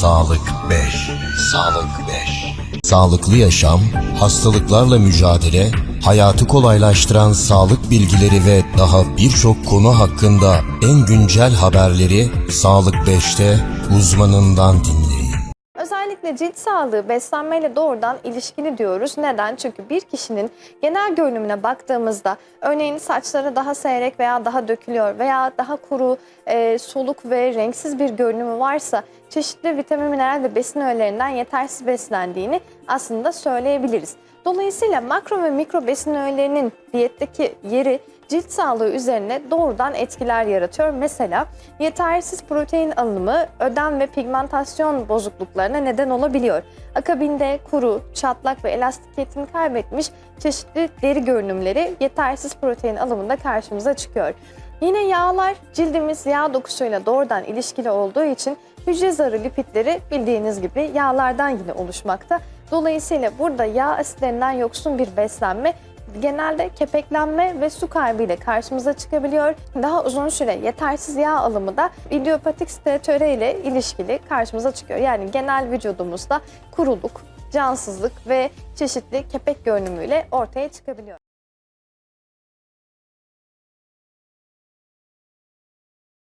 Sağlık 5. Sağlık 5. Sağlıklı yaşam, hastalıklarla mücadele, hayatı kolaylaştıran sağlık bilgileri ve daha birçok konu hakkında en güncel haberleri Sağlık 5'te uzmanından dinleyin. Özellikle cilt sağlığı beslenmeyle doğrudan ilişkili diyoruz. Neden? Çünkü bir kişinin genel görünümüne baktığımızda örneğin saçları daha seyrek veya daha dökülüyor veya daha kuru, e, soluk ve renksiz bir görünümü varsa çeşitli vitamin, mineral ve besin öğelerinden yetersiz beslendiğini aslında söyleyebiliriz. Dolayısıyla makro ve mikro besin öğelerinin diyetteki yeri cilt sağlığı üzerine doğrudan etkiler yaratıyor. Mesela yetersiz protein alımı ödem ve pigmentasyon bozukluklarına neden olabiliyor. Akabinde kuru, çatlak ve elastikiyetini kaybetmiş çeşitli deri görünümleri yetersiz protein alımında karşımıza çıkıyor. Yine yağlar cildimiz yağ dokusuyla doğrudan ilişkili olduğu için hücre zarı lipidleri bildiğiniz gibi yağlardan yine oluşmakta. Dolayısıyla burada yağ asitlerinden yoksun bir beslenme genelde kepeklenme ve su kaybıyla karşımıza çıkabiliyor. Daha uzun süre yetersiz yağ alımı da idiopatik steatöre ile ilişkili karşımıza çıkıyor. Yani genel vücudumuzda kuruluk, cansızlık ve çeşitli kepek görünümüyle ortaya çıkabiliyor.